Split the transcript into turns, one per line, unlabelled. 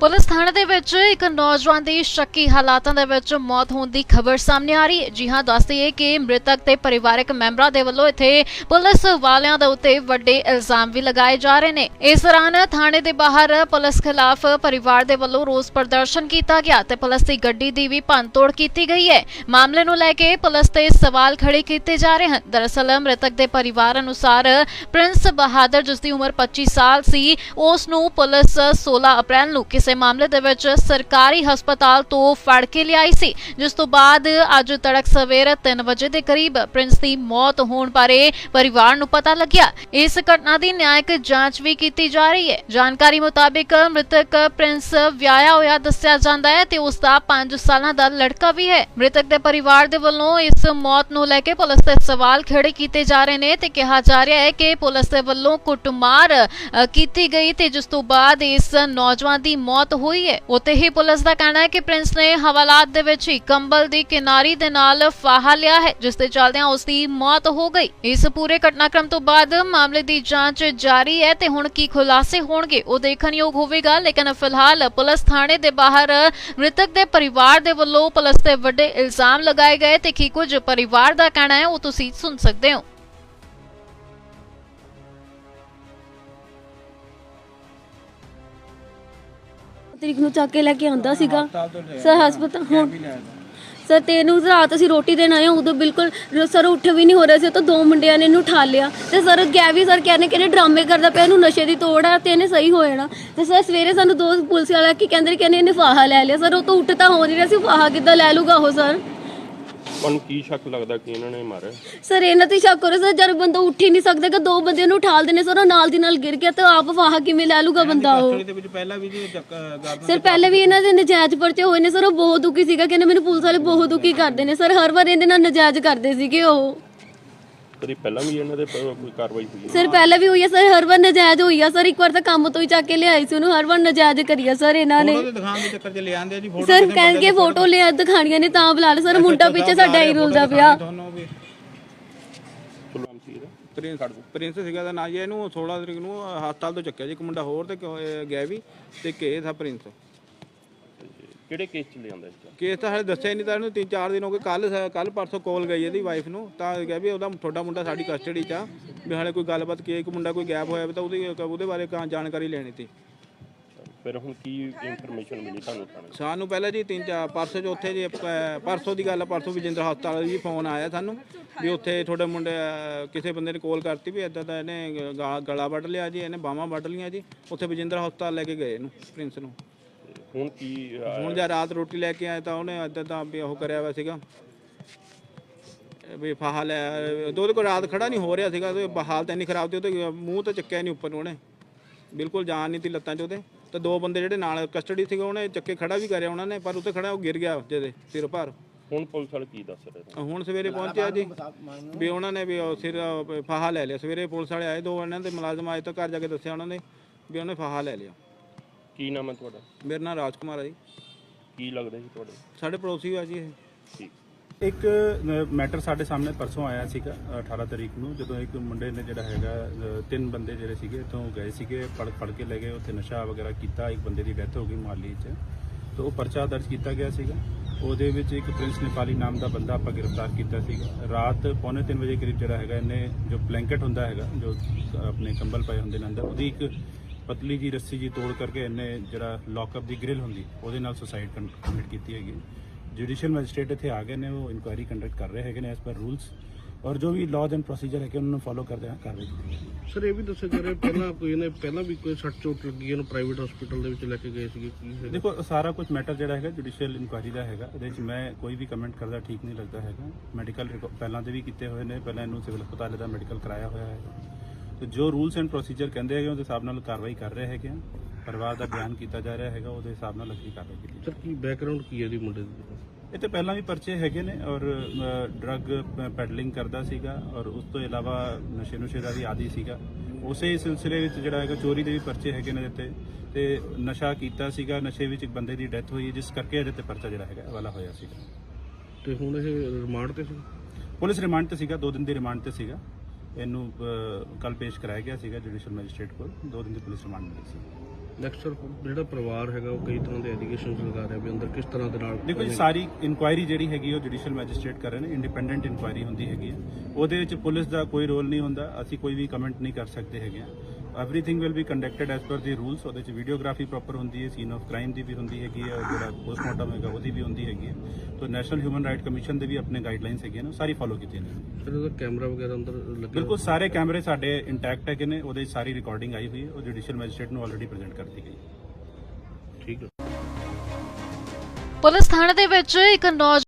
Police ਥਾਣੇ ਦੇ ਵਿੱਚ ਇੱਕ ਨੌਜਵਾਨ ਦੀ ਸ਼ੱਕੀ ਹਾਲਾਤਾਂ ਦੇ ਵਿੱਚ ਮੌਤ ਹੋਣ ਦੀ ਖਬਰ ਸਾਹਮਣੇ ਆ ਰਹੀ ਹੈ। ਜੀ ਹਾਂ ਦੱਸਦੀ ਹੈ ਕਿ ਮ੍ਰਿਤਕ ਤੇ ਪਰਿਵਾਰਕ ਮੈਂਬਰਾਂ ਦੇ ਵੱਲੋਂ ਇੱਥੇ ਪੁਲਿਸ ਵਾਲਿਆਂ ਦੇ ਉੱਤੇ ਵੱਡੇ ਇਲਜ਼ਾਮ ਵੀ ਲਗਾਏ ਜਾ ਰਹੇ ਨੇ। ਇਸ ਦੌਰਾਨ ਥਾਣੇ ਦੇ ਬਾਹਰ ਪੁਲਿਸ ਖਿਲਾਫ ਪਰਿਵਾਰ ਦੇ ਵੱਲੋਂ ਰੋਸ ਪ੍ਰਦਰਸ਼ਨ ਕੀਤਾ ਗਿਆ ਤੇ ਪੁਲਿਸ ਦੀ ਗੱਡੀ ਦੀ ਵੀ ਭੰਨਤੋੜ ਕੀਤੀ ਗਈ ਹੈ। ਮਾਮਲੇ ਨੂੰ ਲੈ ਕੇ ਪੁਲਿਸ ਤੇ ਸਵਾਲ ਖੜੇ ਕੀਤੇ ਜਾ ਰਹੇ ਹਨ। ਦਰਅਸਲ, ਮ੍ਰਿਤਕ ਦੇ ਪਰਿਵਾਰ ਅਨੁਸਾਰ ਪ੍ਰਿੰਸ ਬਹਾਦਰ ਜਿਸ ਦੀ ਉਮਰ 25 ਸਾਲ ਸੀ, ਉਸ ਨੂੰ ਪੁਲਿਸ 16 ਅਪ੍ਰੈਲ ਨੂੰ ਕਿਸੇ ਮਾਮਲੇ ਦੇ ਵਿੱਚ ਸਰਕਾਰੀ ਹਸਪਤਾਲ ਤੋਂ ਫੜ ਕੇ ਲਿਆਈ ਸੀ, ਜਿਸ ਤੋਂ ਬਾਅਦ ਅੱਜ ਤੜਕ ਸਵੇਰ 3 ਵਜੇ ਦੇ ਕਰੀਬ ਪ੍ਰਿੰਸ ਦੀ ਮੌਤ ਹੋਣ ਬਾਰੇ ਪਰਿਵਾਰ ਨੂੰ ਪਤਾ ਲੱਗਿਆ। ਇਸ ਘਟਨਾ ਦੀ ਨਿਆਇਕ ਜਾਂਚ ਵੀ ਕੀਤੀ ਜਾ ਰਹੀ ਹੈ। ਜਾਣਕਾਰੀ ਮੁਤਾਬਿਕ ਮ੍ਰਿਤਕ ਪ੍ਰਿੰਸ ਵਿਆਹਿਆ ਹੋਇਆ ਦੱਸਿਆ ਜਾਂਦਾ ਹੈ ਤੇ ਉਸ ਦਾ 5 ਸਾਲਾਂ ਦਾ ਲੜਕਾ ਵੀ ਹੈ। ਮ੍ਰਿਤਕ ਦੇ ਪਰਿਵਾਰ ਦੇ ਵੱਲੋਂ ਇਸ ਮੌਤ ਨੂੰ ਲੈ ਕੇ ਪੁਲਿਸ ਤੇ ਸਵਾਲ ਖੜੇ ਕੀਤੇ ਜਾ ਰਹੇ ਨੇ ਤੇ ਕਿਹਾ ਜਾ ਰਿਹਾ ਹੈ ਕਿ ਪੁਲਿਸ ਦੇ ਵੱਲੋਂ ਕੁੱਟਮਾਰ ਕੀਤੀ ਗਈ ਤੇ ਜਿਸ ਤੋਂ ਬਾਅਦ ਇਸ ਨੌਜਵਾਨ ਦੀ ਮੌਤ ਮੌਤ ਹੋਈ ਹੈ। ਉੱਥੇ ਹੀ ਪੁਲਿਸ ਦਾ ਕਹਿਣਾ ਹੈ ਕਿ ਪ੍ਰਿੰਸ ਨੇ ਹਵਾਲਾਤ ਦੇ ਵਿੱਚ ਹੀ ਕੰਬਲ ਦੀ ਕਿਨਾਰੀ ਦੇ ਨਾਲ ਫਾਹਾ ਲਿਆ ਹੈ, ਜਿਸ ਦੇ ਚੱਲਦਿਆਂ ਉਸ ਦੀ ਮੌਤ ਹੋ ਗਈ। ਇਸ ਪੂਰੇ ਘਟਨਾਕ੍ਰਮ ਤੋਂ ਬਾਅਦ ਮਾਮਲੇ ਦੀ ਜਾਂਚ ਜਾਰੀ ਹੈ ਤੇ ਹੁਣ ਕੀ ਖੁਲਾਸੇ ਹੋਣਗੇ, ਉਹ ਦੇਖਣਯੋਗ ਹੋਵੇਗਾ। ਲੇਕਿਨ ਫਿਲਹਾਲ ਪੁਲਿਸ ਥਾਣੇ ਦੇ ਬਾਹਰ ਮ੍ਰਿਤਕ ਦੇ ਪਰਿਵਾਰ ਦੇ ਵੱਲੋਂ ਪੁਲਿਸ ਤੇ ਵੱਡੇ ਇਲਜ਼ਾਮ ਲਗਾਏ ਗਏ ਤੇ ਕੀ ਕੁਝ ਪਰਿਵਾਰ ਦਾ ਕਹਿਣਾ ਹੈ, ਉਹ ਤੁਸੀਂ ਸੁਣ ਸਕਦੇ ਹੋ।
ਤਰੀਕ ਨੂੰ ਚੱਕ ਕੇ ਲੈ ਕੇ ਆਂਦਾ ਸੀਗਾ। ਸਰ ਹਸਪਤਾਲ ਹੁਣ ਸਰ ਤੇ ਇਹਨੂੰ ਰਾਤ ਅਸੀਂ ਰੋਟੀ ਦੇਣ ਆਏ ਹਾਂ, ਉਦੋਂ ਬਿਲਕੁਲ ਰ- ਸਰ ਉੱਠ ਵੀ ਨਹੀਂ ਹੋ ਰਿਹਾ ਸੀ ਤਾਂ ਦੋ ਮੁੰਡਿਆਂ ਨੇ ਇਹਨੂੰ ਉਠਾ ਲਿਆ। ਤੇ ਸਰ ਗਿਆ ਵੀ ਸਰ ਕਹਿੰਦੇ ਕਹਿੰਦੇ ਡਰਾਮੇ ਕਰਦਾ ਪਿਆ ਇਹਨੂੰ ਨਸ਼ੇ ਦੀ ਤੋੜ ਆ ਤੇ ਇਹਨੇ ਸਹੀ ਹੋ ਜਾਣਾ। ਤੇ ਸਰ ਸਵੇਰੇ ਸਾਨੂੰ ਦੋ ਪੁਲਿਸ ਵਾਲਾ ਕੀ ਕਹਿੰਦੇ ਕਹਿੰਦੇ ਇਹਨੇ ਫਾਹਾ ਲੈ ਲਿਆ। ਸਰ ਉਹ ਤਾਂ ਉੱਠ ਤਾਂ ਹੋ ਨਹੀਂ ਰਿਹਾ ਸੀ ਫਾਹਾ ਕਿੱਦਾਂ ਲੈ ਲੂਗਾ ਉਹ ਸਰ?
ਤੁਹਾਨੂੰ ਕੀ ਸ਼ੱਕ ਲੱਗਦਾ ਕਿ ਇਹਨਾਂ ਨੇ ਮਾਰਿਆ?
ਸਰ ਇਹਨਾਂ ਤੇ ਸ਼ੱਕ ਕਰੋ ਸਰ ਜਦ ਬੰਦਾ ਉੱਠ ਹੀ ਨਹੀਂ ਸਕਦਾ ਕਿ ਦੋ ਬੰਦੇ ਨੂੰ ਉਠਾਲ ਦੇਣੇ ਸਰ ਉਹ ਨਾਲ ਦੀ ਨਾਲ ਗਿਰ ਗਿਆ ਤੇ ਆਪ ਫਾਹਾ ਕਿਵੇਂ ਲੈ ਲੂਗਾ ਬੰਦਾ ਉਹ?
ਦੇ ਵਿੱਚ ਪਹਿਲਾਂ ਵੀ ਜੀ
ਸਰ ਪਹਿਲੇ ਵੀ ਇਹਨਾਂ ਦੇ ਨਜਾਇਜ਼ ਪਰਚੇ ਹੋਏ ਨੇ ਸਰ ਉਹ ਬਹੁਤ ਦੁਖੀ ਸੀਗਾ ਕਹਿੰਦੇ ਮੈਨੂੰ ਪੁਲਿਸ ਵਾਲੇ ਬਹੁਤ ਦੁਖੀ ਕਰਦੇ ਨੇ। ਸਰ ਹਰ ਵਾਰ ਇਹਦੇ ਨਾਲ ਨਜਾਇਜ਼ ਕਰਦੇ ਸੀਗੇ ਉਹ।
ਕਦੀ ਪਹਿਲਾਂ ਵੀ ਇਹਨਾਂ ਦੇ ਪ- ਕੋਈ ਕਾਰਵਾਈ ਹੋਈ ਹੈ?
ਸਰ ਪਹਿਲੇ ਵੀ ਹੋਈ ਆ ਸਰ ਹਰ ਵਾਰ ਨਜਾਇਜ਼ ਹੋਈ ਆ ਸਰ ਇੱਕ ਵਾਰ ਤਾਂ ਕੰਮ ਤੋਂ ਹੀ ਚੱਕ ਕੇ ਲਿਆਈ ਸੀ ਉਹਨੂੰ ਹਰ ਵਾਰ ਨਜਾਇਜ਼ ਕਰੀਆ ਸਰ ਇਹਨਾਂ ਨੇ।
ਦਿਖਾਉਣ ਦੇ ਚੱਕਰ 'ਚ ਲੈ ਆਂਦੇ ਆ ਜੀ ਫੋਟੋ
ਸਰ ਕਹਿਣਗੇ ਫੋਟੋ ਲਿਆ ਦਿਖਾਣੀਆਂ ਨੇ ਤਾਂ ਬੁਲਾ ਲਓ ਸਰ ਮੁੰਡਾ ਪਿੱਛੇ ਸਾਡਾ ਹੀ ਰੁਲਦਾ ਪਿਆ।
ਤੁਹਾਨੂੰ ਵੀ।
ਚਲੋ ਨਾਮ ਸੀ ਇਹਦਾ
ਪ੍ਰਿੰਸ ਪ੍ਰਿੰਸ ਸੀਗਾ ਦਾ ਨਾਂ ਜੀ ਇਹਨੂੰ 16 ਤਰੀਕ ਨੂੰ ਹਸਪਤਾਲ ਤੋਂ ਚੱਕਿਆ ਜੀ ਇੱਕ ਮੁੰਡਾ ਹੋਰ ਤੇ ਇੱਕ, ਗਿਆ ਵੀ ਤੇ ਕੇ ਥਾ ਪ੍ਰਿੰਸ।
ਕਿਹੜੇ ਕੇਸ ਚ ਲਿਆਂਦਾ ਇਸ
ਕੇਸ ਤਾਂ ਹਲੇ ਦੱਸਿਆ ਹੀ ਨਹੀਂ ਤਾਂ ਇਹਨੂੰ 3-4 ਦਿਨ ਹੋ ਗਏ। ਕੱਲ ਕੱਲ ਪਰਸੋਂ ਕਾਲ ਗਈ ਇਹਦੀ ਵਾਈਫ ਨੂੰ ਤਾਂ ਕਿਹਾ ਵੀ ਉਹਦਾ ਤੁਹਾਡਾ ਮੁੰਡਾ ਸਾਡੀ ਕਸਟਡੀ 'ਚ ਆ। ਵੀ ਹਾਲੇ ਕੋਈ ਗੱਲਬਾਤ ਕੀ ਇੱਕ ਮੁੰਡਾ ਕੋਈ ਗੈਪ ਹੋਇਆ ਵੀ ਤਾਂ ਉਹਦੀ ਉਹਦੇ ਬਾਰੇ ਕਾਂ ਜਾਣਕਾਰੀ ਲੈਣੀ ਸੀ।
ਫਿਰ ਹੁਣ ਕੀ ਇਨਫੋਰਮੇਸ਼ਨ ਮਿਲੀ ਤੁਹਾਨੂੰ ਥਾਣੇ?
ਸਾਨੂੰ ਪਹਿਲਾਂ ਜੀ ਤਿੰਨ ਚਾਰ ਪਰਸੋਂ ਚੌਥੇ ਜੀ ਅਹ, ਪਰਸੋਂ ਦੀ ਗੱਲ ਆ ਪਰਸੋਂ ਵਿਜੇਂਦਰ ਹਸਪਤਾਲ ਜੀ ਫੋਨ ਆਇਆ ਸਾਨੂੰ ਵੀ ਉੱਥੇ ਤੁਹਾਡੇ ਮੁੰਡੇ ਅਹ, ਕਿਸੇ ਬੰਦੇ ਨੇ ਕਾਲ ਕਰਤੀ ਵੀ ਇਦਾਂ ਦਾ ਇਹਨੇ ਗਾ- ਗਲਾ ਵੱਢ ਲਿਆ ਜੀ ਇਹਨੇ ਬਾਹਾਂ ਵੱਢ ਲੀਆਂ ਜੀ ਉੱਥੇ ਵਿਜੇਂਦਰ ਹਸਪਤਾਲ ਲੈ ਕੇ ਗਏ ਇਹਨੂੰ ਪ੍ਰਿੰਸ ਨੂੰ।
ਹੁਣ ਕੀ
ਹੁਣ ਜਦ ਰਾਤ ਰੋਟੀ ਲੈ ਕੇ ਆਏ ਤਾਂ ਉਹਨੇ ਇਦਾਂ ਦਾ ਵੀ ਉਹ ਕਰਿਆ ਹੋਇਆ ਸੀਗਾ। ਵੀ ਫਾਹਾ ਲੈ ਦੋ ਉਹਦੇ ਕੋਲ ਰਾਤ ਖੜਾ ਨਹੀਂ ਹੋ ਰਿਹਾ ਸੀਗਾ ਤੇ ਹਾਲਤ ਇੰਨੀ ਖਰਾਬ ਸੀ ਉਹਦੇ ਮੂੰਹ ਤਾਂ ਚੱਕਿਆ ਨਹੀਂ ਉੱਪਰ ਨੂੰ ਉਹਨੇ। ਬਿਲਕੁਲ ਜਾਨ ਨਹੀਂ ਤੀ ਲੱਤਾਂ 'ਚ ਉਹਦੇ। ਤੇ ਦੋ ਬੰਦੇ ਜਿਹੜੇ ਨਾਲ ਕਸਟਡੀ ਸੀਗੇ ਉਹਨੇ ਚੱਕੇ ਖੜਾ ਵੀ ਕਰਿਆ ਉਹਨਾਂ ਨੇ ਪਰ ਉੱਤੇ ਖੜਾ ਉਹ ਗਿਰ ਗਿਆ ਜਿਹਦੇ ਸਿਰ ਭਾਰ।
ਹੁਣ ਪੁਲਿਸ ਵਾਲੇ ਕੀ ਦੱਸ ਰਹੇ ਨੇ?
ਹੁਣ ਸਵੇਰੇ ਪਹੁੰਚਿਆ ਜੀ। ਵੀ ਉਹਨਾਂ ਨੇ ਵੀ ਉਹ ਸਿਰ ਫਾਹਾ ਲੈ ਲਿਆ। ਸਵੇਰੇ ਪੁਲਿਸ ਵਾਲੇ ਆਏ ਦੋ ਉਹਨਾਂ ਦੇ ਮੁਲਾਜ਼ਮ ਆਏ ਤਾਂ ਘਰ ਜਾ ਕੇ ਦੱਸਿਆ ਉਹਨਾਂ ਨੇ ਵੀ ਉਹਨੇ ਫਾਹਾ ਲੈ ਲਿਆ।
ਕੀ ਨਾਮ ਹੈ ਤੁਹਾਡਾ?
ਮੇਰਾ ਨਾਮ ਰਾਜਕੁਮਾਰ ਹੈ ਜੀ। ਕੀ
ਲੱਗਦਾ ਜੀ ਤੁਹਾਡੇ?
ਸਾਡੇ ਪੜੋਸੀ ਆ ਜੀ ਇਹ।
ਠੀਕ।
ਇੱਕ ਮੈਟਰ ਸਾਡੇ ਸਾਹਮਣੇ ਪਰਸੋਂ ਆਇਆ ਸੀਗਾ 18 ਤਰੀਕ ਨੂੰ ਜਦੋਂ ਇੱਕ ਮੁੰਡੇ ਨੇ ਜਿਹੜਾ ਹੈਗਾ ਤਿੰਨ ਬੰਦੇ ਜਿਹੜੇ ਸੀਗੇ ਇੱਥੋਂ ਗਏ ਸੀਗੇ ਫੜ ਫੜ ਕੇ ਲੈ ਗਏ ਉੱਥੇ ਨਸ਼ਾ ਵਗੈਰਾ ਕੀਤਾ ਇੱਕ ਬੰਦੇ ਦੀ ਡੈਥ ਹੋ ਗਈ ਮਾਲੀ 'ਚ। ਤਾਂ ਉਹ ਪਰਚਾ ਦਰਜ ਕੀਤਾ ਗਿਆ ਸੀਗਾ। ਉਹਦੇ ਵਿੱਚ ਇੱਕ ਪ੍ਰਿੰਸ ਨੇਪਾਲੀ ਨਾਮ ਦਾ ਬੰਦਾ ਆਪਾਂ ਗ੍ਰਿਫਤਾਰ ਕੀਤਾ ਸੀਗਾ। ਰਾਤ ਪੌਣੇ 3 ਵਜੇ ਕਰੀਬ ਜਿਹੜਾ ਹੈਗਾ ਇਹਨੇ ਜੋ ਬਲੈਂਕਟ ਹੁੰਦਾ ਹੈਗਾ ਜੋ ਆਪਣੇ ਕੰਬਲ ਪਏ ਹੁੰਦੇ ਨੇ ਅੰਦਰ ਉਹਦੀ ਇੱਕ ਪਤਲੀ ਜੀ ਰੱਸੀ ਜੀ ਤੋੜ ਕਰਕੇ ਇਹਨੇ ਜਿਹੜਾ ਲੌਕਅਪ ਦੀ ਗ੍ਰਿਲ ਹੁੰਦੀ ਉਹਦੇ ਨਾਲ ਸੁਸਾਈਡ ਕਮਿਟ ਕੀਤੀ ਹੈਗੀ। ਜੁਡੀਸ਼ੀਅਲ ਮੈਜਿਸਟ੍ਰੇਟ ਇੱਥੇ ਆ ਗਏ ਨੇ ਉਹ ਇਨਕੁਆਇਰੀ ਕੰਡਕਟ ਕਰ ਰਹੇ ਹੈਗੇ ਨੇ ਐਸ ਪਰ ਰੂਲਸ ਔਰ ਜੋ ਵੀ ਲਾਜ਼ ਐਂਡ ਪ੍ਰੋਸੀਜਰ ਹੈ ਕਿ ਉਹਨਾਂ ਨੂੰ ਫੋਲੋ ਕਰਦੇ ਹਾਂ ਕਾਰਵਾਈ ਕੀਤੀ ਜਾਏਗੀ।
ਸਰ ਇਹ ਵੀ ਦੱਸਿਆ ਜਾ ਰਿਹਾ ਪਹਿਲਾਂ ਕੋਈ ਇਹਨੇ ਪਹਿਲਾਂ ਵੀ ਕੋਈ ਸੱਟ ਚੋਟ ਲੱਗੀ ਇਹਨੂੰ ਪ੍ਰਾਈਵੇਟ ਹਸਪੀਟਲ ਦੇ ਵਿੱਚ ਲੈ ਕੇ ਗਏ ਸੀਗੇ ਕੀ?
ਦੇਖੋ ਸਾਰਾ ਕੁਝ ਮੈਟਰ ਜਿਹੜਾ ਹੈਗਾ ਜੁਡੀਸ਼ੀਅਲ ਇਨਕੁਆਇਰੀ ਦਾ ਹੈਗਾ। ਇਹਦੇ ਵਿੱਚ ਮੈਂ ਕੋਈ ਵੀ ਕਮੈਂਟ ਕਰਦਾ ਠੀਕ ਨਹੀਂ ਲੱਗਦਾ ਹੈਗਾ। ਮੈਡੀਕਲ ਪਹਿਲਾਂ ਦੇ ਵੀ ਕੀਤੇ ਹੋਏ ਨੇ ਪਹਿਲਾਂ ਇਹਨੂੰ ਸਿਵਲ ਹਸਪਤਾਲ ਦਾ ਮੈਡੀਕਲ ਕਰਾਇਆ ਹੋਇਆ ਹੈ ਤੇ ਜੋ ਰੂਲਸ ਐਂਡ ਪ੍ਰੋਸੀਜਰ ਕਹਿੰਦੇ ਹੈਗੇ ਉਹਦੇ ਹਿਸਾਬ ਨਾਲ ਕਾਰਵਾਈ ਕਰ ਰਹੇ ਹੈਗੇ ਆ। ਪਰਿਵਾਰ ਦਾ ਬਿਆਨ ਕੀਤਾ ਜਾ ਰਿਹਾ ਹੈਗਾ ਉਹਦੇ ਹਿਸਾਬ ਨਾਲ ਅਗਲੀ ਕਾਰਵਾਈ ਕੀਤੀ
ਸਰ ਕੀ ਬੈਕਗ੍ਰਾਉਂਡ ਕੀ ਹੈ ਇਹਦੀ ਮੁੰਡੇ ਦੀ?
ਇਹ ਤੇ ਪਹਿਲਾਂ ਵੀ ਪਰਚੇ ਹੈਗੇ ਨੇ ਔਰ ਡਰੱਗ ਪੈਡਲਿੰਗ ਕਰਦਾ ਸੀਗਾ ਔਰ ਉਸ ਤੋਂ ਇਲਾਵਾ ਨਸ਼ੇ ਨੁਸ਼ੇ ਦਾ ਵੀ ਆਦੀ ਸੀਗਾ। ਉਸੇ ਸਿਲਸਿਲੇ ਵਿੱਚ ਜਿਹੜਾ ਹੈਗਾ ਚੋਰੀ ਦੇ ਵੀ ਪਰਚੇ ਹੈਗੇ ਨੇ ਇਹਦੇ ਤੇ। ਤੇ ਨਸ਼ਾ ਕੀਤਾ ਸੀਗਾ ਨਸ਼ੇ ਵਿੱਚ ਇੱਕ ਬੰਦੇ ਦੀ ਡੈਥ ਹੋਈ ਹੈ, ਜਿਸ ਕਰਕੇ ਇਹਦੇ ਤੇ ਪਰਚਾ ਜਿਹੜਾ ਹੈਗਾ ਇਹ ਵਾਲਾ ਹੋਇਆ ਸੀਗਾ।
ਤੇ ਹੁਣ ਇਹ ਰਿਮਾਂਡ ਤੇ ਸੀ?
ਪੁਲਿਸ ਰਿਮਾਂਡ ਤੇ ਸੀਗਾ 2 ਦਿਨ ਦੀ ਰਿਮਾਂਡ ਤੇ ਸੀਗਾ। ਇਹਨੂੰ ਕੱਲ ਪੇਸ਼ ਕਰਾਇਆ ਗਿਆ ਸੀਗਾ ਜੁਡੀਸ਼ੀਅਲ ਮੈਜਿਸਟ੍ਰੇਟ ਕੋਲ। 2 ਦਿਨ ਦੀ ਪੁਲਿਸ ਰਿਮਾਂਡ ਮਿਲੀ ਸੀ।
ਨੈਕਸਟ ਜਿਹੜਾ ਪਰਿਵਾਰ ਹੈਗਾ ਉਹ ਕਈ ਤਰ੍ਹਾਂ ਦੇ ਐਲੀਗੇਸ਼ਨਸ ਲਗਾ ਰਿਹਾ ਵੀ ਅੰਦਰ ਕਿਸ ਤਰ੍ਹਾਂ ਦੇ ਨਾਲ
ਦੇਖੋ ਜੀ ਸਾਰੀ ਇਨਕੁਆਇਰੀ ਜਿਹੜੀ ਹੈਗੀ ਉਹ ਜੁਡੀਸ਼ੀਅਲ ਮੈਜਿਸਟ੍ਰੇਟ ਕਰ ਰਹੇ ਨੇ ਇੰਡੀਪੈਂਡੈਂਟ ਇਨਕੁਆਇਰੀ ਹੁੰਦੀ ਹੈਗੀ ਹੈ ਉਹਦੇ ਵਿੱਚ ਪੁਲਿਸ ਦਾ ਕੋਈ ਰੋਲ ਨਹੀਂ ਹੁੰਦਾ ਅਸੀਂ ਕੋਈ ਵੀ ਕਮੈਂਟ ਨਹੀਂ ਕਰ ਸਕਦੇ ਹੈਗੇ everything will be conducted as per the rules ਉਹਦੇ ਵਿੱਚ ਵੀਡੀਓਗ੍ਰਾਫੀ ਪ੍ਰੋਪਰ ਹੁੰਦੀ ਹੈ ਸੀਨ ਆਫ ਕ੍ਰਾਈਮ ਦੀ ਵੀ ਹੁੰਦੀ ਹੈਗੀ ਹੈ ਜਿਹੜਾ ਪੋਸਟਮਾਰਟਮ ਹੈਗਾ ਉਹਦੀ ਵੀ ਹੁੰਦੀ ਹੈਗੀ ਹੈ। ਤਾਂ ਨੈਸ਼ਨਲ ਹਿਊਮਨ ਰਾਈਟ ਕਮਿਸ਼ਨ ਦੇ ਵੀ ਆਪਣੇ ਗਾਈਡਲਾਈਨਸ ਹੈਗੀਆਂ ਨੇ ਉਹ ਸਾਰੀ ਫੋਲੋ ਕੀਤੀਆਂ ਨੇ।
ਸਰ ਉਹਦਾ ਕੈਮਰਾ ਵਗੈਰਾ ਅੰਦਰ ਲੱਗਿਆ
ਬਿਲਕੁਲ ਸਾਰੇ ਕੈਮਰੇ ਸਾਡੇ ਇੰਟੈਕਟ ਹੈਗੇ ਨੇ ਉਹਦੇ 'ਚ ਸਾਰੀ ਰਿਕਾਰਡਿੰਗ ਆਈ ਹੋਈ ਹੈ ਉਹ ਜੁਡੀਸ਼ੀਅਲ ਮੈਜਿਸਟ੍ਰੇਟ ਨੂੰ ਆਲਰੇਡੀ ਪ੍ਰੈਜ਼ੈਂਟ ਕਰਤੀ ਗਈ
ਠੀਕ ਹੈ।
ਪੁਲਿਸ ਥਾਣੇ ਦੇ ਵਿੱਚ ਇੱਕ ਨੌਜਵਾਨ